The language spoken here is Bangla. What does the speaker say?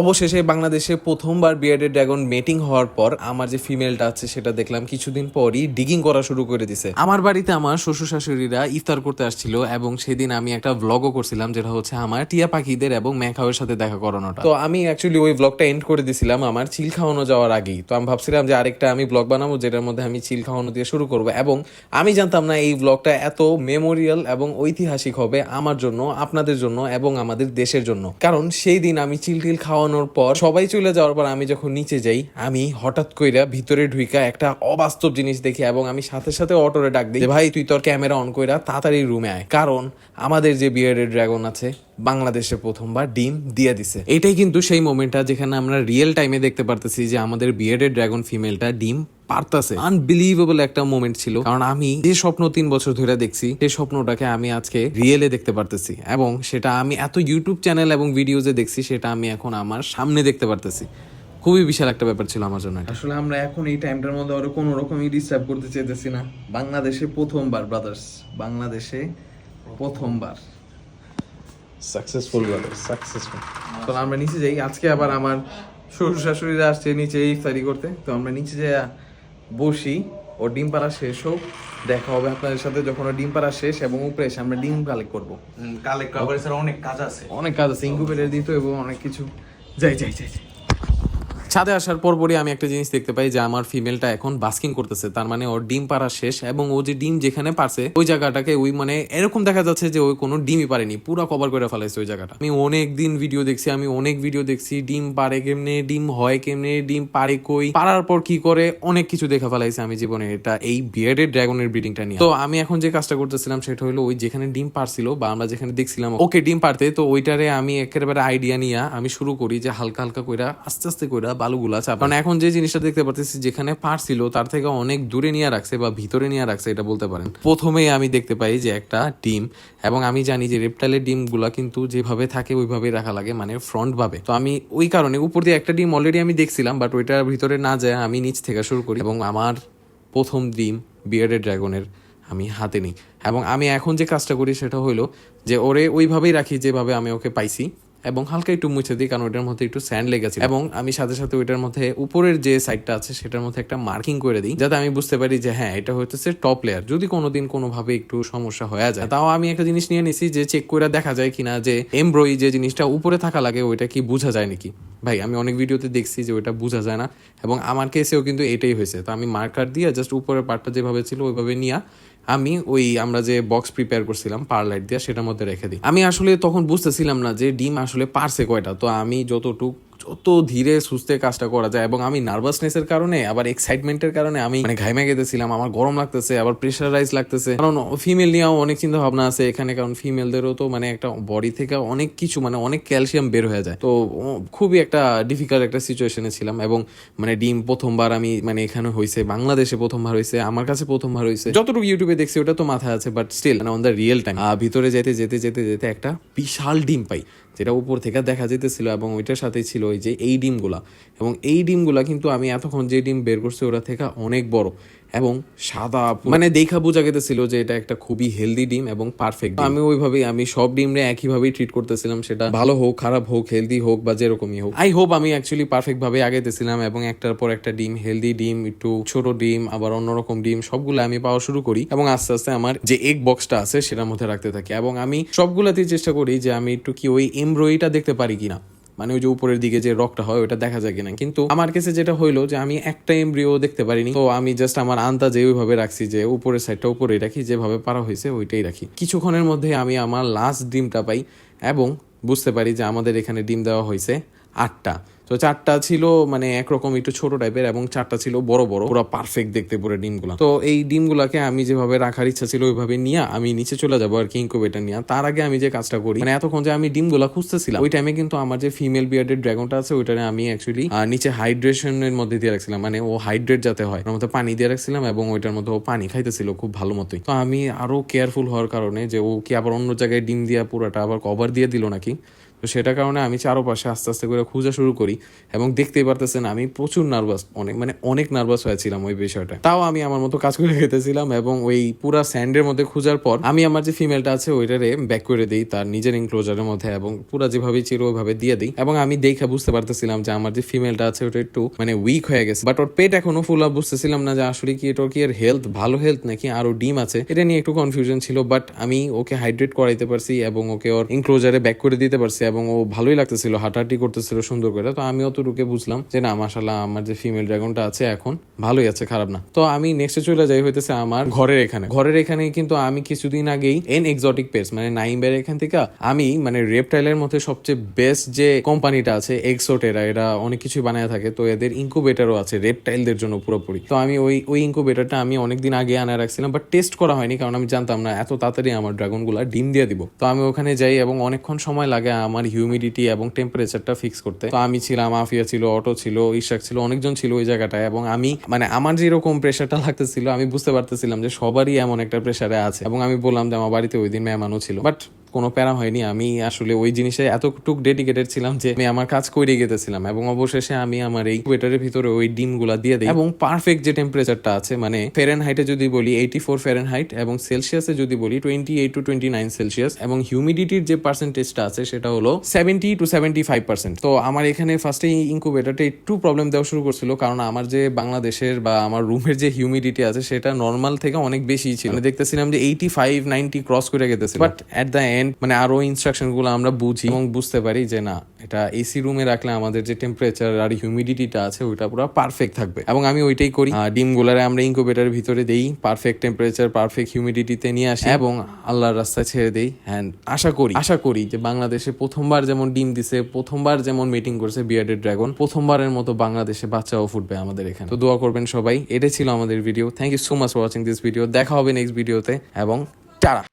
অবশেষে বাংলাদেশে প্রথমবার বিয়ার্ডেড ড্রাগন মেটিং হওয়ার পর আমার যে ফিমেলটা আছে সেটা দেখলাম কিছুদিন পরই ডিগিং করা শুরু করে দিছে। আমার বাড়িতে আমার শ্বশুর শাশুড়িরা ইফতার করতে আসছিল এবং সেদিন আমি একটা ভ্লগও করছিলাম যেটা হচ্ছে আমার টিয়া পাখিদের এবং ম্যাকাওয়ের সাথে দেখা করানোটা। তো আমি অ্যাকচুয়ালি ওই ব্লগটা এন্ড করে দিছিলাম আমার চিল খাওয়ানো যাওয়ার আগেই। তো আমি ভাবছিলাম যে আরেকটা আমি ব্লগ বানাবো যেটার মধ্যে আমি চিল খাওয়ানো দিয়ে শুরু করব এবং আমি জানতাম না এই ব্লগটা এত মেমোরিয়াল এবং ঐতিহাসিক হবে আমার জন্য, আপনাদের জন্য এবং আমাদের দেশের জন্য। কারণ সেই দিন আমি চিল টিল খাওয়ানোর পর সবাই চলে যাওয়ার পর আমি যখন নিচে যাই, আমি হঠাৎ কইরা ভিতরে ঢুইকা একটা অবাস্তব জিনিস দেখি এবং আমি সাথে সাথে অটোরে ডাক দিই ভাই, তুই তোর ক্যামেরা অন কইরা তাড়াতাড়ি রুমে আয়। কারণ আমাদের যে বিয়ারের ড্রাগন আছে, বাংলাদেশে প্রথমবার ডিম দিয়ে দিছে। এটাই কিন্তু সেই মোমেন্টটা যেখানে আমরা রিয়েল টাইমে দেখতে পারতেছি যে আমাদের বিয়ারের ড্রাগন ফিমেলটা ডিম পারতাছে। আনবিলিভেবল একটা মোমেন্ট ছিল। কারণ আমি যে স্বপ্ন তিন বছর ধরে দেখছি সেই স্বপ্নটাকে আমি আজকে রিয়েলে দেখতে পারতেছি এবং সেটা আমি এত ইউটিউব চ্যানেল এবং ভিডিওজে দেখছি সেটা আমি এখন আমার সামনে দেখতে পারতেছি। খুবই বিশাল একটা ব্যাপার ছিল আমার জন্য আসলে আমরা এখন এই টাইমটার মধ্যে আরও কোনো রকমই ডিস্টার্ব করতে চাইতেছি না। বাংলাদেশে প্রথমবার ব্রাদার্স বাংলাদেশে প্রথমবার। সাকসেসফুল ব্রাদার্স সাকসেসফুল তো আমরা নিচে যাই। আজকে আবার আমার শ্বশুর শাশুড়িরা আসছে নিচে ইফতারি করতে। তো আমরা নিচে যাই বসি ও ডিম পাড়া শেষ হোক দেখা হবে আপনাদের সাথে যখন ডিম পাড়া শেষ এবং উপরে এসে আমরা ডিম কালেক্ট করব। কালেক্ট করার অনেক কাজ আছে। অনেক কাজ আছে ইনকুবেটার দিত এবং অনেক কিছু। যাই যাই যাই যাই। ছাদে আসার পর পরই আমি একটা জিনিস দেখতে পাই যে আমার ফিমেলটা এখন বাস্কিং করতেছে। তার মানে ওর ডিম পাড়া শেষ এবং ও যে ডিম যেখানে পারছে ওই জায়গাটাকে ওই মানে এরকম দেখা যাচ্ছে যে ওই কোনো ডিমই পারেনি পুরো কভার করে ফেলাইছে ওই জায়গাটা। আমি অনেক দিন ভিডিও দেখছি, আমি অনেক ভিডিও দেখছি, ডিম পারে কেমনে, ডিম হয় কেমনে, ডিম পারে কই পারার পর কি করে, অনেক কিছু দেখা ফেলাইছে আমি জীবনে। এটা এই বিয়ার্ডেড ড্রাগনের ব্রিডিংটা নিয়ে। তো আমি এখন যে কাজটা করতেছিলাম সেটা হলো ওই যেখানে ডিম পারছিল বা আমরা যেখানে দেখছিলাম ওকে ডিম পারতে তো ওইটারে আমি একেবারে আইডিয়া নিয়ে আমি শুরু করি যে হালকা হালকা কইরা, আস্তে আস্তে কইরা বালুগুলা চাপ কারণ এখন যে জিনিসটা দেখতে পারতেছি, যেখানে পারছিল তার থেকে অনেক দূরে নিয়ে রাখছে বা ভিতরে নিয়ে রাখছে, এটা বলতে পারেন। প্রথমেই আমি দেখতে পাই যে একটা ডিম, এবং আমি জানি যে রেপটাইলের ডিমগুলা কিন্তু যেভাবে থাকে ওইভাবে রাখা লাগে মানে ফ্রন্ট ভাবে। তো আমি ওই কারণে উপর দিয়ে একটা ডিম অলরেডি আমি দেখছিলাম বাট ওইটার ভিতরে না যায় আমি নিচ থেকে শুরু করি, এবং আমার প্রথম ডিম বিয়ার্ডেড ড্রাগনের আমি হাতে নিই। এবং আমি এখন যে কাজটা করি, সেটা হলো যে ওরে ওইভাবেই রাখি যেভাবে আমি ওকে পাইছি। এবং হালকা একটু মুছে দিই, কারণ ওইটার মধ্যে একটু স্যান্ড লেগেছে এবং আমি সাথে সাথে ওইটার মধ্যে উপরের যে সাইডটা আছে, সেটার মধ্যে একটা মার্কিং করে দিই, যাতে আমি বুঝতে পারি যে হ্যাঁ এটা হচ্ছে টপ লেয়ার যদি কোনোদিন কোনোভাবে একটু সমস্যা হয়ে যায়, তাও আমি একটা জিনিস নিয়ে নিছি যে চেক করে দেখা যায় কিনা যে এমব্রয়ি যে জিনিসটা উপরে থাকা লাগে, ওইটা কি বোঝা যায় নাকি? ভাই, আমি অনেক ভিডিওতে দেখছি যে, ওইটা বোঝা যায় না। এবং আমার কেসেও কিন্তু এটাই হয়েছে। তো আমি মার্কার দিয়ে জাস্ট উপরের পার্টটা যেভাবে ছিল, ওইভাবে নিয়ে আমি ওই আমরা যে বক্স প্রিপেয়ার করছিলাম পারলাইট দিয়ে সেটার মধ্যে রেখে দিই। আমি আসলে তখন বুঝতেছিলাম না যে ডিম আসলে পারছে কয়টা। তো আমি যতটুক যত ধীরে সুস্থে কাজটা করা যায় এবং আমি নার্ভাসনেসের কারণে, আবার এক্সাইটমেন্টের কারণে আমি মানে ঘাইমে গেতেছিলাম আমার গরম লাগতেছে, আবার প্রেশারাইজ লাগতেছে। কারণ ফিমেল নিয়েও অনেক চিন্তা ভাবনা আছে এখানে, কারণ ফিমেলদেরও তো মানে একটা বডি থেকে অনেক কিছু মানে অনেক ক্যালসিয়াম বের হয়ে যায়। তো খুবই একটা ডিফিকাল্ট একটা সিচুয়েশনে ছিলাম এবং মানে ডিম প্রথমবার আমি মানে এখানে হয়েছে বাংলাদেশে প্রথমবার হয়েছে আমার কাছে প্রথমবার হয়েছে যতটুকু ইউটিউবে দেখছি ওটা তো মাথায় আছে but still on the real time ভিতরে যেতে যেতে যেতে যেতে একটা বিশাল ডিম পাই। যেটা উপর থেকে দেখা যেতেছিল এবং ওইটার সাথে ছিল ওই যে এই ডিমগুলা। এবং এই ডিমগুলা কিন্তু আমি এতক্ষণ যে ডিম বের করছি ওরা থেকে অনেক বড়। এবং সাদা মানে দেখা বোঝা গেতেছিল যে এটা একটা খুবই হেলদি ডিম এবং পারফেক্ট আমি ওইভাবেই আমি সব ডিমরে একইভাবেই ট্রিট করতেছিলাম সেটা ভালো হোক খারাপ হোক হেলদি হোক বা যেরকমই হোক। আই হোপ আমি অ্যাকচুয়ালি পারফেক্ট ভাবে আগাইতেছিলাম এবং একটার পর একটা ডিম হেলদি ডিম একটু ছোট ডিম আবার অন্যরকম ডিম সবগুলো আমি পাওয়া শুরু করি এবং আস্তে আস্তে আমার যে এগ বক্সটা আছে সেটার মধ্যে রাখতে থাকি। এবং আমি সবগুলাতেই চেষ্টা করি যে আমি একটু কি ওই এমব্রয়িটা দেখতে পারি কিনা। মানে ওই যে উপরের দিকে যে রকটা হয় ওটা দেখা যায় কিনা। কিন্তু আমার কাছে যেটা হইল যে আমি একটা এমব্রিও দেখতে পারিনি, তো আমি জাস্ট আমার আন্দাজে ওইভাবে রাখছি যে উপরের সাইডটা উপরেই রাখি, যেভাবে পারা হয়েছে ওইটাই রাখি। কিছুক্ষণের মধ্যে আমি আমার লাস্ট ডিমটা পাই এবং বুঝতে পারি যে আমাদের এখানে ডিম দেওয়া হয়েছে আটটা। তো চারটা ছিল মানে একরকম একটু ছোট টাইপের এবং চারটা ছিল বড় বড়। পুরো পারফেক্ট দেখতে পুরো ডিমগুলো। তো এই ডিমগুলোকে আমি যেভাবে রাখার ইচ্ছা ছিল ওইভাবে নিয়ে আমি নিচে চলে যাব আর কি ইনকুবেটার নিয়ে। তার আগে আমি যে কাজটা করি মানে এতক্ষণ যে আমি ডিমগুলো খুঁজতেছিলাম, ওই টাইমে কিন্তু আমার যে ফিমেল বিয়ার্ডেড ড্রাগনটা আছে ওইটারে আমি অ্যাকচুয়ালি নিচে হাইড্রেশনের মধ্যে দিয়ে রাখছিলাম। মানে ও হাইড্রেট যাতে হয় ওর মধ্যে পানি দিয়ে রাখছিলাম এবং ওইটার মধ্যে ও পানি খাইতেছিল খুব ভালো মতোই। তো আমি আরও কেয়ারফুল হওয়ার কারণে যে ও কি আবার অন্য জায়গায় ডিম দিয়া পুরোটা আবার কভার দিয়ে দিল নাকি তো সেটার কারণে আমি চারপাশে আস্তে আস্তে করে খোঁজা শুরু করি এবং দেখতেই পারতেছেন আমি প্রচুর নার্ভাস অনেক মানে অনেক নার্ভাস হয়েছিলাম ওই বিষয়টা। তাও আমি আমার মতো কাজ করে খেতেছিলাম এবং ওই পুরা স্যান্ডের মধ্যে খোঁজার পর আমি আমার যে ফিমেলটা আছে ওইটারে ব্যাক করে দিই তার নিজের ইনক্লোজারের মধ্যে এবং পুরা যেভাবে ছিল ওইভাবে দিয়ে দিই এবং আমি দেখে বুঝতে পারতেছিলাম যে আমার যে ফিমেলটা আছে ওটা একটু মানে উইক হয়ে গেছে। বাট ওর পেট এখনও ফুল আপ বুঝতেছিলাম না যে আসলে কি এটা কি এর হেলথ ভালো হেলথ নাকি আরও ডিম আছে। এটা নিয়ে একটু কনফিউশন ছিল বাট আমি ওকে হাইড্রেট করাইতে পারছি এবং ওকে ওর ইনক্লোজারে ব্যাক করে দিতে পারছি এবং ও ভালোই লাগতেছিল, হাঁটাহাঁটি করতেছিল সুন্দর করে। তো আমি অতটুকু বুঝলাম যে, না মাসাল্লাহ আমার যে ফিমেল ড্রাগনটা আছে এখন, ভালোই আছে, খারাপ না। তো আমি নেক্সটে চলে যাই হইতেছে আমার ঘরের এখানে। ঘরের এখানে কিন্তু আমি কিছুদিন আগেই এন এক্সোটিক পেস মানে নাইমবের এখান থেকে আমি মানে রেপটাইলের মধ্যে সবচেয়ে বেস্ট যে কোম্পানিটা আছে এক্সোটেরা এরা অনেক কিছু বানায় থাকে। তো এদের ইনকুবেটারও আছে রেপটাইলদের জন্য পুরোপুরি। তো আমি ওই ওই ইনকুবেটারটা আমি অনেকদিন আগে আনা রাখছিলাম বাট টেস্ট করা হয়নি, কারণ আমি জানতাম না, এত তাড়াতাড়ি আমার ড্রাগনগুলা ডিম দিয়ে দিব। তো আমি ওখানে যাই এবং অনেকক্ষণ সময় লাগে আমার হিউমিডিটি এবং টেম্পারেচারটা ফিক্স করতে। তো আমি ছিলাম আফিয়া ছিল অটো ছিল ইশাক ছিল, অনেকজন ছিল ওই জায়গাটায় এবং আমি মানে আমার যেরকম প্রেশারটা লাগতেছিল, আমি বুঝতে পারতেছিলাম যে সবারই এমন একটা প্রেশারে আছে এবং আমি বললাম যে আমার বাড়িতে ওই দিন মেহমানও ছিল। বাট কোনো প্যারা হয়নি, আমি আসলে ওই জিনিসে এতটুক ডেডিকেটেড ছিলাম যে আমি আমার কাজ করে গেতেছিলাম এবং অবশেষে আমি আমার এই ওয়েটারের ভিতরে ওই ডিমগুলা দিয়ে দিই এবং পারফেক্ট যে টেম্পারেচারটা আছে মানে ফেরেন হাইটে যদি বলি এইটি ফোর ফেরেন হাইট এবং সেলসিয়াসে যদি বলি twenty eight to twenty nine Celsius এবং হিউমিডিটির যে পার্সেন্টেজটা আছে সেটা হলো seventy two seventy five percent তো আমার এখানে ফার্স্টে ইনকুবেটারটা একটু প্রবলেম দেওয়া শুরু করছিল কারণ আমার যে বাংলাদেশের বা আমার রুমের যে হিউমিডিটি আছে সেটা নর্মাল থেকে অনেক বেশি ছিল। আমি দেখতেছিলাম যে এইটি ফাইভ নাইনটি ক্রস করে গেতেছে বাট অ্যাট দ্য এন্ড মানে আরও ইনস্ট্রাকশনগুলো আমরা বুঝি এবং বুঝতে পারি যে না এটা এসি রুমে রাখলে আমাদের যে টেম্পারেচার আর হিউমিডিটিটা আছে, ওইটা পুরো পারফেক্ট থাকবে। এবং আমি ওইটাই করি। ডিম গুলারে আমরা ইনকুবেটারের ভিতরে দেই পারফেক্ট টেম্পারেচার পারফেক্ট হিউমিডিটিতে নিয়ে আসি এবং আল্লাহর রাস্তায় ছেড়ে দেই। অ্যান্ড আশা করি আশা করি যে বাংলাদেশে প্রথমবার যেমন ডিম দিছে, প্রথমবার যেমন মিটিং করছে বিয়ার্ডেড ড্রাগন প্রথমবারের মতো বাংলাদেশে বাচ্চাও ফুটবে আমাদের এখানে। তো দোয়া করবেন সবাই। এটাই ছিল আমাদের video thank you so much for watching this video দেখা হবে নেক্সট ভিডিওতে এবং টারা